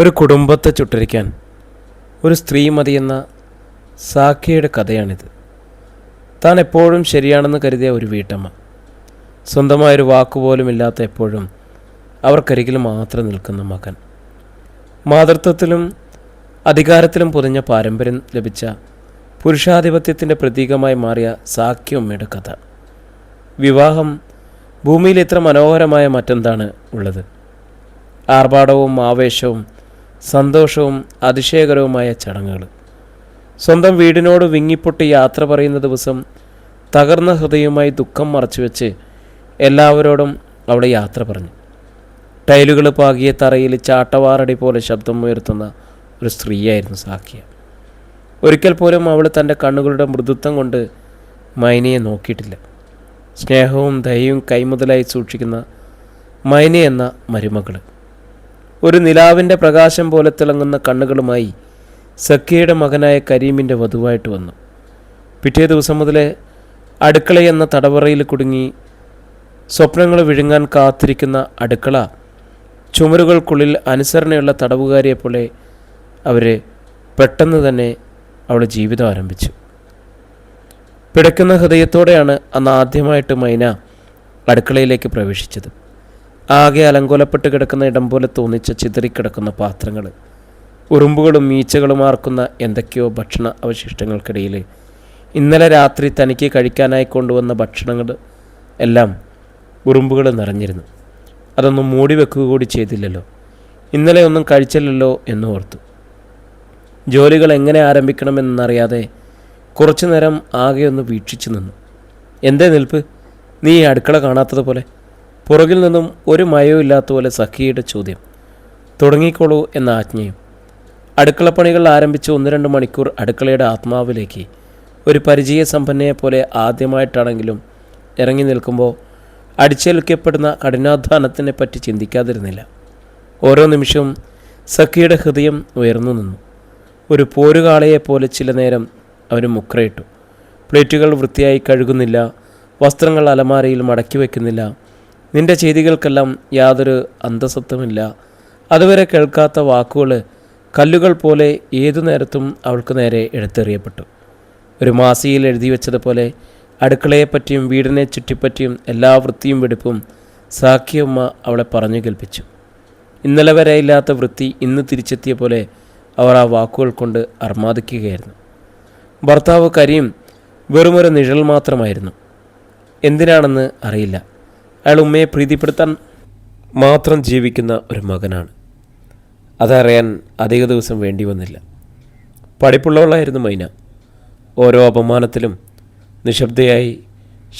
ഒരു കുടുംബത്തെ ചുട്ടരിക്കാൻ ഒരു സ്ത്രീ മതിയെന്ന സാഖിയുടെ കഥയാണിത്. താൻ എപ്പോഴും ശരിയാണെന്ന് കരുതിയ ഒരു വീട്ടമ്മ. സ്വന്തമായൊരു വാക്കുപോലും ഇല്ലാത്ത എപ്പോഴും അവർക്കരികിൽ മാത്രം നിൽക്കുന്ന മകൻ. മാതൃത്വത്തിലും അധികാരത്തിലും പൊതിഞ്ഞ പാരമ്പര്യം ലഭിച്ച പുരുഷാധിപത്യത്തിന്റെ പ്രതീകമായി മാറിയ സാഖ്യമ്മയുടെ കഥ. വിവാഹം ഭൂമിയിൽ ഇത്ര മനോഹരമായ മറ്റെന്താണ് ഉള്ളത്? ആർഭാടവും ആവേശവും സന്തോഷവും അതിശയകരവുമായ ചടങ്ങുകൾ. സ്വന്തം വീടിനോട് വിങ്ങിപ്പൊട്ടി യാത്ര പറയുന്ന ദിവസം തകർന്ന ഹൃദയവുമായി ദുഃഖം മറച്ചുവെച്ച് എല്ലാവരോടും അവിടെ യാത്ര പറഞ്ഞു. ടൈലുകൾ പാകിയ തറയിൽ ചാട്ടവാറടി പോലെ ശബ്ദം ഉയർത്തുന്ന ഒരു സ്ത്രീയായിരുന്നു സാഖ്യ. ഒരിക്കൽ പോലും അവൾ തന്റെ കണ്ണുകളുടെ മൃദുത്വം കൊണ്ട് മൈനയെ നോക്കിയിട്ടില്ല. സ്നേഹവും ദയയും കൈമുതലായി സൂക്ഷിക്കുന്ന മൈന എന്ന മരുമകൾ ഒരു നിലാവിന്റെ പ്രകാശം പോലെ തിളങ്ങുന്ന കണ്ണുകളുമായി സഖിയുടെ മകനായ കരീമിന്റെ വധുവായിട്ട് വന്നു. പിറ്റേ ദിവസം മുതലേ അടുക്കള എന്ന തടവറയിൽ കുടുങ്ങി സ്വപ്നങ്ങൾ വിഴുങ്ങാൻ കാത്തിരിക്കുന്ന അടുക്കള ചുമരുകൾക്കുള്ളിൽ അനുസരണയുള്ള തടവുകാരിയെപ്പോലെ അവർ പെട്ടെന്ന് തന്നെ അവൾ ജീവിതം ആരംഭിച്ചു. പിടയ്ക്കുന്ന ഹൃദയത്തോടെയാണ് അന്ന് ആദ്യമായിട്ട് മൈന അടുക്കളയിലേക്ക് പ്രവേശിച്ചത്. ആകെ അലങ്കോലപ്പെട്ട് കിടക്കുന്ന ഇടം പോലെ തോന്നിച്ച ചിതറിക്കിടക്കുന്ന പാത്രങ്ങൾ ഉറുമ്പുകളും ഈച്ചകളും ആർക്കുന്ന എന്തൊക്കെയോ ഭക്ഷണ അവശിഷ്ടങ്ങൾക്കിടയിൽ ഇന്നലെ രാത്രി തനിക്ക് കഴിക്കാനായി കൊണ്ടുവന്ന ഭക്ഷണങ്ങൾ എല്ലാം ഉറുമ്പുകൾ നിറഞ്ഞിരുന്നു. അതൊന്നും മൂടി വെക്കുക കൂടി ചെയ്തില്ലല്ലോ. ഇന്നലെ ഒന്നും കഴിച്ചില്ലല്ലോ എന്ന് ഓർത്തു. ജോലികൾ എങ്ങനെ ആരംഭിക്കണമെന്നറിയാതെ കുറച്ചു നേരം ആകെ ഒന്ന് വീക്ഷിച്ചു നിന്നു. എന്തേ നിൽപ്പ്? നീ അടുക്കള കാണാത്തതുപോലെ? പുറകിൽ നിന്നും ഒരു മയവും ഇല്ലാത്ത പോലെ സഖിയുടെ ചോദ്യം. തുടങ്ങിക്കോളൂ എന്ന ആജ്ഞയും. അടുക്കളപ്പണികൾ ആരംഭിച്ച് ഒന്ന് രണ്ട് മണിക്കൂർ അടുക്കളയുടെ ആത്മാവിലേക്ക് ഒരു പരിചയസമ്പന്നയെ പോലെ ആദ്യമായിട്ടാണെങ്കിലും ഇറങ്ങി നിൽക്കുമ്പോൾ അടിച്ചേൽക്കപ്പെടുന്ന കഠിനാധ്വാനത്തിനെ പറ്റി ചിന്തിക്കാതിരുന്നില്ല. ഓരോ നിമിഷവും സഖിയുടെ ഹൃദയം ഉയർന്നു നിന്നു. ഒരു പോരുകാളയെപ്പോലെ ചില നേരം അവന് മുക്രയിട്ടു പ്ലേറ്റുകൾ വൃത്തിയായി കഴുകുന്നില്ല. വസ്ത്രങ്ങൾ അലമാരയിൽ മടക്കി വയ്ക്കുന്നില്ല. നിന്റെ ചെയ്തികൾക്കെല്ലാം യാതൊരു അന്തസത്വമില്ല അതുവരെ കേൾക്കാത്ത വാക്കുകൾ കല്ലുകൾ പോലെ ഏതു നേരത്തും അവൾക്ക് നേരെ എടുത്തെറിയപ്പെട്ടു. ഒരു മാസിയിൽ എഴുതി വെച്ചതുപോലെ അടുക്കളയെപ്പറ്റിയും വീടിനെ ചുറ്റിപ്പറ്റിയും എല്ലാ വൃത്തിയും വെടിപ്പും സാഖിയമ്മ അവളെ പറഞ്ഞു കേൾപ്പിച്ചു. ഇന്നലെ വരെ ഇല്ലാത്ത വൃത്തി ഇന്ന് തിരിച്ചെത്തിയ പോലെ അവർ ആ വാക്കുകൾ കൊണ്ട് അർമാദിക്കുകയായിരുന്നു. ഭർത്താവ് കരീം വെറുമൊരു നിഴൽ മാത്രമായിരുന്നു. എന്തിനാണെന്ന് അറിയില്ല. അയാൾ ഉമ്മയെ പ്രീതിപ്പെടുത്താൻ മാത്രം ജീവിക്കുന്ന ഒരു മകനാണ്. അതറിയാൻ അധിക ദിവസം വേണ്ടി വന്നില്ല. പഠിപ്പുള്ളവളായിരുന്നു മൈന. ഓരോ അപമാനത്തിലും നിശബ്ദയായി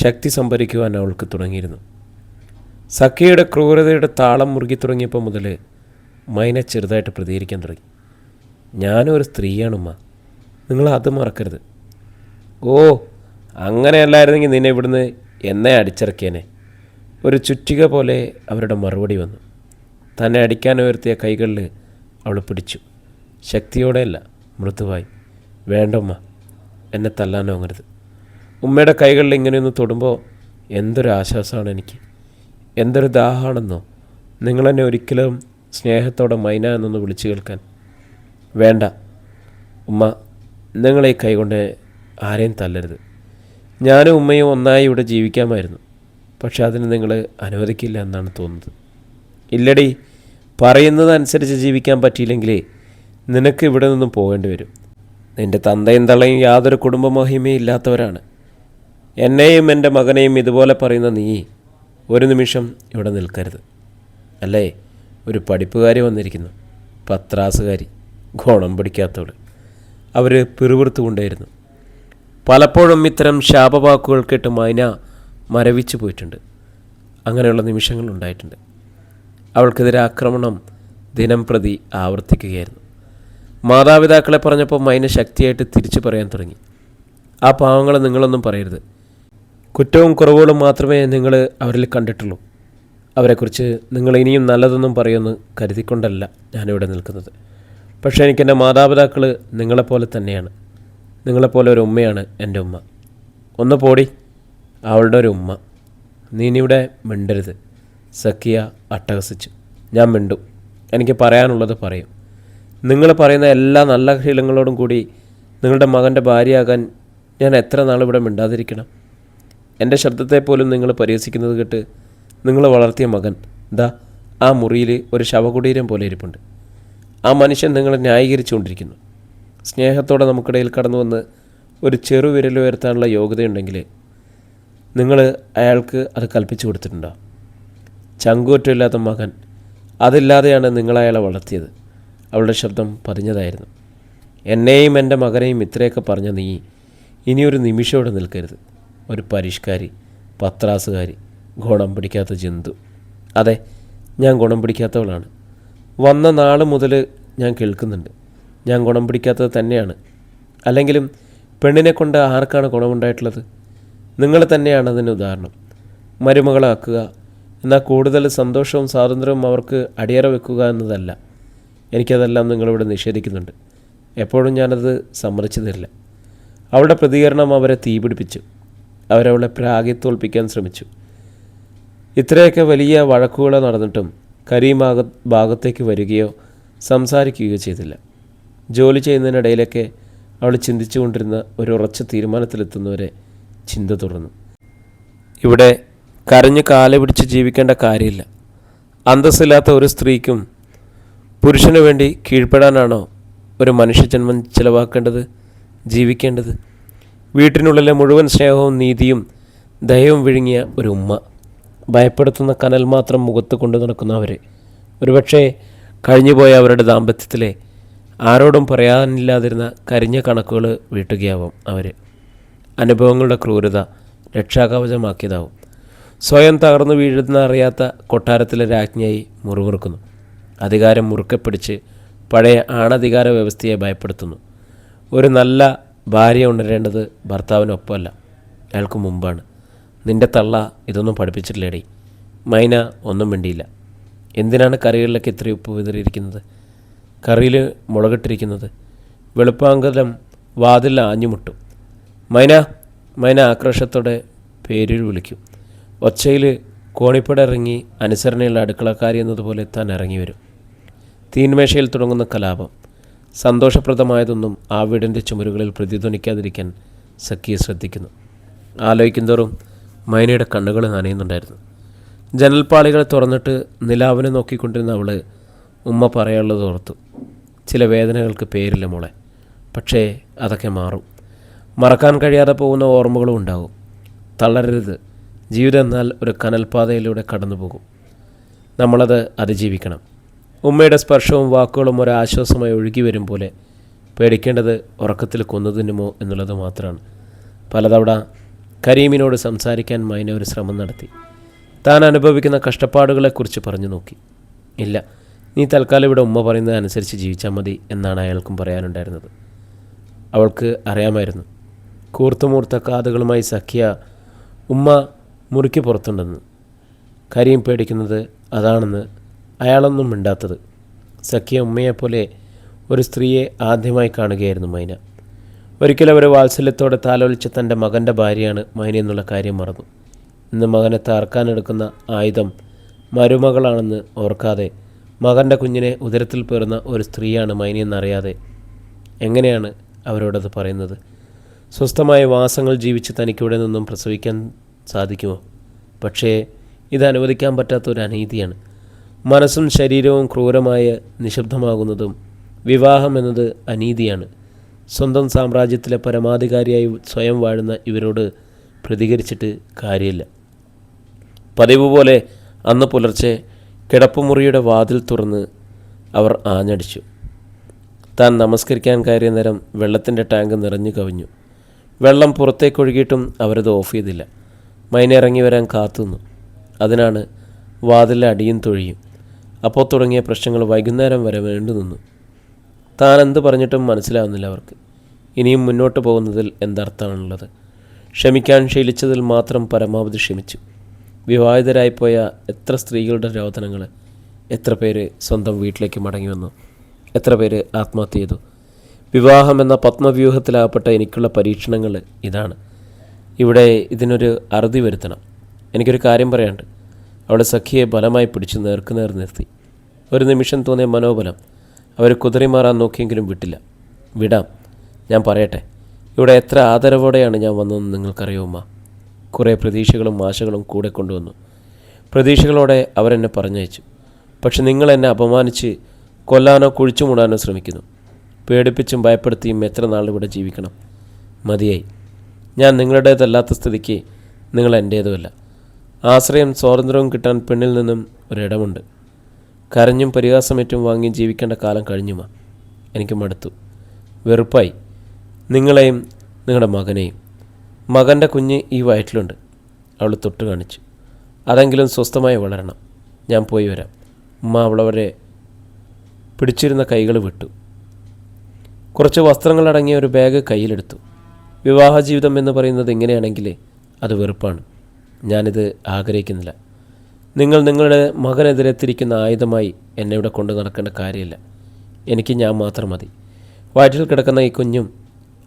ശക്തി സംഭരിക്കുവാൻ അവൾക്ക് തുടങ്ങിയിരുന്നു. സഖിയുടെ ക്രൂരതയുടെ താളം മുറുകി തുടങ്ങിയപ്പോൾ മുതൽ മൈന ചെറുതായിട്ട് പ്രതികരിക്കാൻ തുടങ്ങി. ഞാനും ഒരു സ്ത്രീയാണുമ്മ നിങ്ങൾ അത് മറക്കരുത്. ഓ അങ്ങനെയല്ലായിരുന്നെങ്കിൽ നിന്നെ ഇവിടുന്ന് എന്നെ അടിച്ചിറക്കിയേനെ. ഒരു ചുറ്റിക പോലെ അവരുടെ മറുപടി വന്നു. തന്നെ അടിക്കാൻ ഉയർത്തിയ കൈകളിൽ അവൾ പിടിച്ചു. ശക്തിയോടെയല്ല മൃദുവായി. വേണ്ടമ്മ എന്നെ തല്ലാനോങ്ങരുത് ഉമ്മയുടെ കൈകളിൽ ഇങ്ങനെയൊന്ന് തൊടുമ്പോൾ എന്തൊരു ആശ്വാസമാണ് എനിക്ക്. എന്തൊരു ദാഹമാണെന്നോ. നിങ്ങളെന്നെ ഒരിക്കലും സ്നേഹത്തോടെ മൈന എന്നൊന്ന് വിളിച്ചു കേൾക്കാൻ. വേണ്ട. ഉമ്മ നിങ്ങളെ കൈകൊണ്ട് ആരെയും തല്ലരുത്. ഞാനും ഉമ്മയും ഒന്നായി ഇവിടെ ജീവിക്കാമായിരുന്നു. പക്ഷെ അതിന് നിങ്ങൾ അനുവദിക്കില്ല എന്നാണ് തോന്നുന്നത്. ഇല്ലടി പറയുന്നതനുസരിച്ച് ജീവിക്കാൻ പറ്റിയില്ലെങ്കിലേ നിനക്ക് ഇവിടെ നിന്നും പോകേണ്ടി വരും. നിന്റെ തന്തയും തള്ളയും യാതൊരു കുടുംബമഹിമയും ഇല്ലാത്തവരാണ്. എന്നെയും എന്റെ മകനെയും ഇതുപോലെ പറയുന്ന നീ ഒരു നിമിഷം ഇവിടെ നിൽക്കരുത്. അല്ലേ? ഒരു പഠിപ്പുകാരി വന്നിരിക്കുന്നു. പത്രാസുകാരി ഗുണം പിടിക്കാത്തവൾ അവർ പിറുപിറുത്തുകൊണ്ടേയിരുന്നു പലപ്പോഴും ഇത്തരം ശാപവാക്കുകൾ കേട്ട് മൈന മരവിച്ചു പോയിട്ടുണ്ട്. അങ്ങനെയുള്ള നിമിഷങ്ങൾ ഉണ്ടായിട്ടുണ്ട്. അവൾക്കെതിരെ ആക്രമണം ദിനം പ്രതി ആവർത്തിക്കുകയായിരുന്നു. മാതാപിതാക്കളെ പറഞ്ഞപ്പോൾ മൈന ശക്തിയായിട്ട് തിരിച്ചു പറയാൻ തുടങ്ങി. ആ പാവങ്ങളെ നിങ്ങളൊന്നും പറയരുത്. കുറ്റവും കുറവുകളും മാത്രമേ നിങ്ങൾ അവരിൽ കണ്ടിട്ടുള്ളൂ. അവരെക്കുറിച്ച് നിങ്ങൾ ഇനിയും നല്ലതൊന്നും പറയുമെന്ന് കരുതിക്കൊണ്ടല്ല ഞാനിവിടെ നിൽക്കുന്നത്. പക്ഷേ എനിക്ക് എന്റെ മാതാപിതാക്കൾ നിങ്ങളെപ്പോലെ തന്നെയാണ്. നിങ്ങളെപ്പോലെ ഒരു ഉമ്മയാണ് എന്റെ ഉമ്മ. ഒന്ന് പോടി. അവളുടെ ഒരു ഉമ്മ. നീ ഇവിടെ മിണ്ടരുത്. സഖിയ അട്ടഹസിച്ചു. ഞാൻ മിണ്ടും. എനിക്ക് പറയാനുള്ളത് പറയും. നിങ്ങൾ പറയുന്ന എല്ലാ നല്ല ശീലങ്ങളോടും കൂടി നിങ്ങളുടെ മകന്റെ ഭാര്യയാകാൻ ഞാൻ എത്ര നാൾ ഇവിടെ മിണ്ടാതിരിക്കണം? എന്റെ ശബ്ദത്തെ പോലും നിങ്ങൾ പരിഹസിക്കുന്നത് കേട്ട് നിങ്ങൾ വളർത്തിയ മകൻ. ദാ ആ മുറിയിൽ ഒരു ശവകുടീരം പോലെ ഇരിപ്പുണ്ട്. ആ മനുഷ്യൻ നിങ്ങളെ ന്യായീകരിച്ചുകൊണ്ടിരിക്കുന്നു. സ്നേഹത്തോടെ നമുക്കിടയിൽ കടന്നു വന്ന് ഒരു ചെറുവിരൽ ഉയർത്താനുള്ള യോഗ്യതയുണ്ടെങ്കിൽ നിങ്ങൾ അയാൾക്ക് അത് കൽപ്പിച്ചു കൊടുത്തിട്ടുണ്ടോ? ചങ്കൂറ്റമില്ലാത്ത മകൻ. അതില്ലാതെയാണ് നിങ്ങൾ അയാളെ വളർത്തിയത്. അവളുടെ ശബ്ദം പതിഞ്ഞതായിരുന്നു. എന്നെയും എന്റെ മകനെയും ഇത്രയൊക്കെ പറഞ്ഞ നീ ഇനിയൊരു നിമിഷമോടെ നിൽക്കരുത്. ഒരു പരിഷ്കാരി പത്രാസുകാരി ഗുണം പിടിക്കാത്ത ജന്തു. അതെ ഞാൻ ഗുണം പിടിക്കാത്തവളാണ്. വന്ന നാൾ മുതൽ ഞാൻ കേൾക്കുന്നുണ്ട്. ഞാൻ ഗുണം പിടിക്കാത്തത് തന്നെയാണ്. അല്ലെങ്കിലും പെണ്ണിനെ കൊണ്ട് ആർക്കാണ് ഗുണമുണ്ടായിട്ടുള്ളത്? നിങ്ങൾ തന്നെയാണ് അതിന് ഉദാഹരണം. മരുമകളാക്കുക എന്നാൽ കൂടുതൽ സന്തോഷവും സ്വാതന്ത്ര്യവും അവർക്ക് അടിയറ വെക്കുക എന്നതല്ല. എനിക്കതെല്ലാം നിങ്ങളിവിടെ നിഷേധിക്കുന്നുണ്ട്. എപ്പോഴും ഞാനത് സമ്മതിച്ചു തരില്ല അവളുടെ പ്രതികരണം അവരെ തീപിടിപ്പിച്ചു അവരവളെ പ്രാഗി തോൽപ്പിക്കാൻ ശ്രമിച്ചു. ഇത്രയൊക്കെ വലിയ വഴക്കുകൾ നടന്നിട്ടും കരീം ഭാഗ ഭാഗത്തേക്ക് വരികയോ സംസാരിക്കുകയോ ചെയ്തില്ല. ജോലി ചെയ്യുന്നതിനിടയിലൊക്കെ അവൾ ചിന്തിച്ചുകൊണ്ടിരുന്ന ഒരു ഉറച്ച തീരുമാനത്തിലെത്തുന്നവരെ ചിന്ത തുടർന്നു. ഇവിടെ കരഞ്ഞ് കാല പിടിച്ച് ജീവിക്കേണ്ട കാര്യമില്ല. അന്തസ്സില്ലാത്ത ഒരു സ്ത്രീക്കും പുരുഷന് വേണ്ടി കീഴ്പ്പെടാനാണോ ഒരു മനുഷ്യജന്മം ചിലവാക്കേണ്ടത് ജീവിക്കേണ്ടത്? വീട്ടിനുള്ളിലെ മുഴുവൻ സ്നേഹവും നീതിയും ദയവും വിഴുങ്ങിയ ഒരു ഉമ്മ. ഭയപ്പെടുത്തുന്ന കനൽ മാത്രം മുഖത്ത് കൊണ്ടു നടക്കുന്നവരെ ഒരുപക്ഷെ കഴിഞ്ഞുപോയ അവരുടെ ദാമ്പത്യത്തിലെ ആരോടും പറയാനില്ലാതിരുന്ന കരിഞ്ഞ കണക്കുകൾ വീട്ടുകയാവും അവർ അനുഭവങ്ങളുടെ ക്രൂരത രക്ഷാകവചമാക്കിയതാവും. സ്വയം തകർന്നു വീഴുന്ന അറിയാത്ത കൊട്ടാരത്തിലെ രാജ്ഞിയായി മുറിവുറുക്കുന്നു അധികാരം മുറുക്കെ പിടിച്ച് പഴയ ആണധികാര വ്യവസ്ഥയെ ഭയപ്പെടുത്തുന്നു. ഒരു നല്ല ഭാര്യ ഉണരേണ്ടത് ഭർത്താവിനൊപ്പമല്ല അയാൾക്ക് മുമ്പാണ്. നിന്റെ തള്ള ഇതൊന്നും പഠിപ്പിച്ചിട്ടില്ലേടി. മൈന ഒന്നും മിണ്ടിയില്ല. എന്തിനാണ് കറികളിലൊക്കെ ഇത്ര ഉപ്പ് വിതറിയിരിക്കുന്നത്? കറിയിൽ മുളകിട്ടിരിക്കുന്നത്. വെളുപ്പാങ്കലം വാതിൽ ആഞ്ഞുമുട്ടും. മൈന മൈന ആക്രോശത്തോടെ പേരിൽ വിളിക്കും. ഒച്ചയിൽ കോണിപ്പട ഇറങ്ങി അനുസരണയുള്ള അടുക്കളക്കാരി എന്നതുപോലെ താൻ ഇറങ്ങി വരും. തീന്മേശയിൽ തുടങ്ങുന്ന കലാപം. സന്തോഷപ്രദമായതൊന്നും ആ വീടിന്റെ ചുമരുകളിൽ പ്രതിധ്വനിക്കാതിരിക്കാൻ സഖിയെ ശ്രദ്ധിക്കുന്നു. ആലോചിക്കുന്തോറും മൈനയുടെ കണ്ണുകൾ നനയുന്നുണ്ടായിരുന്നു. ജനൽപ്പാളികൾ തുറന്നിട്ട് നിലാവിനെ നോക്കിക്കൊണ്ടിരുന്ന അവൾ ഉമ്മ പറയാനുള്ളത് ഓർത്തു. ചില വേദനകൾക്ക് പേരില്ല മോളെ. പക്ഷേ അതൊക്കെ മാറും. മറക്കാൻ കഴിയാതെ പോകുന്ന ഓർമ്മകളും ഉണ്ടാകും തളരരുത്. ജീവിതം എന്നാൽ ഒരു കനൽപാതയിലൂടെ കടന്നു പോകും നമ്മളത് അതിജീവിക്കണം. ഉമ്മയുടെ സ്പർശവും വാക്കുകളും ഒരാശ്വാസമായി ഒഴുകി വരും പോലെ പേടിക്കേണ്ടത് ഉറക്കത്തിൽ കൊന്നതിനുമോ എന്നുള്ളത് മാത്രമാണ്. പലതവണ കരീമിനോട് സംസാരിക്കാൻ മൈന ഒരു ശ്രമം നടത്തി. താൻ അനുഭവിക്കുന്ന കഷ്ടപ്പാടുകളെക്കുറിച്ച് പറഞ്ഞു നോക്കി. ഇല്ല നീ തൽക്കാലം ഇവിടെ ഉമ്മ പറയുന്നത് അനുസരിച്ച് ജീവിച്ചാൽ മതി എന്നാണ് അയാൾക്കും പറയാനുണ്ടായിരുന്നത്. അവൾക്ക് അറിയാമായിരുന്നു. കൂർത്തുമൂർത്ത കാതുകളുമായി സഖ്യ ഉമ്മ മുറുക്കി പുറത്തുണ്ടെന്ന്. കരീം പേടിക്കുന്നത് അതാണെന്ന് അയാളൊന്നും മിണ്ടാത്തത്. സഖ്യ ഉമ്മയെപ്പോലെ ഒരു സ്ത്രീയെ ആദ്യമായി കാണുകയായിരുന്നു മൈന. ഒരിക്കൽ അവരെ വാത്സല്യത്തോടെ താലോലിച്ച തന്റെ മകന്റെ ഭാര്യയാണ് മൈന എന്നുള്ള കാര്യം മറന്നു. ഇന്ന് മകനെ താർക്കാനെടുക്കുന്ന ആയുധം മരുമകളാണെന്ന് ഓർക്കാതെ മകന്റെ കുഞ്ഞിനെ ഉദരത്തിൽ പേറുന്ന ഒരു സ്ത്രീയാണ് മൈനി എന്നറിയാതെ എങ്ങനെയാണ് അവരോടത് പറയുന്നത്? സ്വസ്ഥമായ വാസങ്ങൾ ജീവിച്ച് തനിക്കിവിടെ നിന്നും പ്രസവിക്കാൻ സാധിക്കുമോ? പക്ഷേ ഇത് അനുവദിക്കാൻ പറ്റാത്ത ഒരു അനീതിയാണ്. മനസ്സും ശരീരവും ക്രൂരമായ നിശബ്ദമാകുന്നതും വിവാഹം എന്നത് അനീതിയാണ്. സ്വന്തം സാമ്രാജ്യത്തിലെ പരമാധികാരിയായി സ്വയം വാഴുന്ന ഇവരോട് പ്രതികരിച്ചിട്ട് കാര്യമില്ല. പതിവ് പോലെ അന്ന് പുലർച്ചെ കിടപ്പുമുറിയുടെ വാതിൽ തുറന്ന് അവർ ആഞ്ഞടിച്ചു. താൻ നമസ്കരിക്കാൻ കയറിയ നേരം വെള്ളത്തിന്റെ ടാങ്ക് നിറഞ്ഞു കവിഞ്ഞു. വെള്ളം പുറത്തേക്ക് പുറത്തേക്കൊഴുകിയിട്ടും അവരത് ഓഫ് ചെയ്തില്ല. മൈനിറങ്ങി വരാൻ കാത്തുനിന്നു. അതിനാണ് വാതിലെ അടിയും തൊഴിയും. അപ്പോൾ തുടങ്ങിയ പ്രശ്നങ്ങൾ വൈകുന്നേരം വരെ വേണ്ടു നിന്നു. താൻ എന്ത് പറഞ്ഞിട്ടും മനസ്സിലാവുന്നില്ല അവർക്ക്. ഇനിയും മുന്നോട്ട് പോകുന്നതിൽ എന്തർത്ഥമാണുള്ളത്? ക്ഷമിക്കാൻ ശീലിച്ചതിൽ മാത്രം പരമാവധി ക്ഷമിച്ചു. വിവാഹിതരായിപ്പോയ എത്ര സ്ത്രീകളുടെ രോദനങ്ങൾ എത്ര പേര് സ്വന്തം വീട്ടിലേക്ക് മടങ്ങി വന്നു. എത്ര പേര് ആത്മഹത്യ ചെയ്തു. വിവാഹം എന്ന പത്മവ്യൂഹത്തിലാകപ്പെട്ട എനിക്കുള്ള പരീക്ഷണങ്ങൾ ഇതാണ്. ഇവിടെ ഇതിനൊരു അറുതി വരുത്തണം. എനിക്കൊരു കാര്യം പറയാണ്ട് അവിടെ സഖിയെ ബലമായി പിടിച്ച് നേർക്കുനേർ നിർത്തി. ഒരു നിമിഷം തോന്നിയ മനോബലം അവർ കുതിറിമാറാൻ നോക്കിയെങ്കിലും വിട്ടില്ല. വിടാം. ഞാൻ പറയട്ടെ. ഇവിടെ എത്ര ആദരവോടെയാണ് ഞാൻ വന്നതെന്ന് നിങ്ങൾക്കറിയുമ്മ കുറേ പ്രതീക്ഷകളും ആശകളും കൂടെ കൊണ്ടുവന്നു. പ്രതീക്ഷകളോടെ അവരെന്നെ പറഞ്ഞയച്ചു. പക്ഷെ നിങ്ങളെന്നെ അപമാനിച്ച് കൊല്ലാനോ കുഴിച്ചു മൂടാനോ ശ്രമിക്കുന്നു. പേടിപ്പിച്ചും ഭയപ്പെടുത്തിയും എത്ര നാൾ ഇവിടെ ജീവിക്കണം? മതിയായി. ഞാൻ നിങ്ങളുടേതല്ലാത്ത സ്ഥിതിക്ക് നിങ്ങൾ എന്റേതുമല്ല ആശ്രയം സ്വാതന്ത്ര്യവും കിട്ടാൻ പെണ്ണിൽ നിന്നും ഒരിടമുണ്ട്. കരഞ്ഞും പരിഹാസമേറ്റും വാങ്ങിയും ജീവിക്കേണ്ട കാലം കഴിഞ്ഞുമാ. എനിക്ക് മടുത്തു. വെറുപ്പായി. നിങ്ങളെയും നിങ്ങളുടെ മകനെയും. മകന്റെ കുഞ്ഞ് ഈ വയറ്റിലുണ്ട്. അവൾ തൊട്ട് കാണിച്ചു. അതെങ്കിലും സ്വസ്ഥമായി വളരണം. ഞാൻ പോയി വരാം. ഉമ്മ അവളവരെ പിടിച്ചിരുന്ന കൈകൾ വിട്ടു. കുറച്ച് വസ്ത്രങ്ങളടങ്ങിയ ഒരു ബാഗ് കയ്യിലെടുത്തു. വിവാഹ ജീവിതം എന്ന് പറയുന്നത് എങ്ങനെയാണെങ്കിൽ അത് വെറുപ്പാണ്. ഞാനിത് ആഗ്രഹിക്കുന്നില്ല. നിങ്ങൾ നിങ്ങളുടെ മകനെതിരെ തിരിക്കുന്ന ആയുധമായി എന്നെ ഇവിടെ കൊണ്ടു നടക്കേണ്ട കാര്യമില്ല. എനിക്ക് ഞാൻ മാത്രം മതി. വയറ്റിൽ കിടക്കുന്ന ഈ കുഞ്ഞും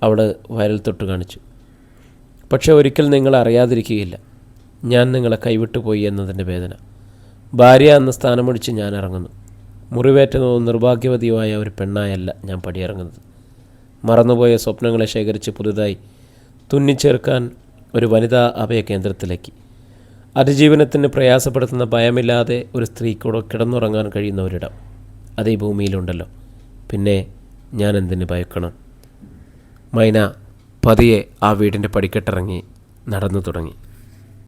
അവിടെ വയറിൽ തൊട്ട് കാണിച്ചു. പക്ഷേ ഒരിക്കൽ നിങ്ങൾ അറിയാതിരിക്കുകയില്ല. ഞാൻ നിങ്ങളെ കൈവിട്ടു പോയി എന്നതിന്റെ വേദന. ഭാര്യ എന്ന സ്ഥാനമൊഴിച്ച് ഞാൻ ഇറങ്ങുന്നു. മുറിവേറ്റതോ നിർഭാഗ്യവതിയുമായ ഒരു പെണ്ണായല്ല ഞാൻ പടിയിറങ്ങുന്നത്. മറന്നുപോയ സ്വപ്നങ്ങളെ ശേഖരിച്ച് പുതുതായി തുന്നിച്ചേർക്കാൻ ഒരു വനിതാ അഭയ കേന്ദ്രത്തിലേക്ക്. അതിജീവനത്തിന് പ്രയാസപ്പെടുത്തുന്ന ഭയമില്ലാതെ ഒരു സ്ത്രീക്കൂടെ കിടന്നുറങ്ങാൻ കഴിയുന്ന ഒരിടം. അതേ ഭൂമിയിലുണ്ടല്ലോ. പിന്നെ ഞാൻ എന്തിന് ഭയക്കണം? മൈന പതിയെ ആ വീടിന്റെ പടിക്കെട്ടിറങ്ങി നടന്നു തുടങ്ങി.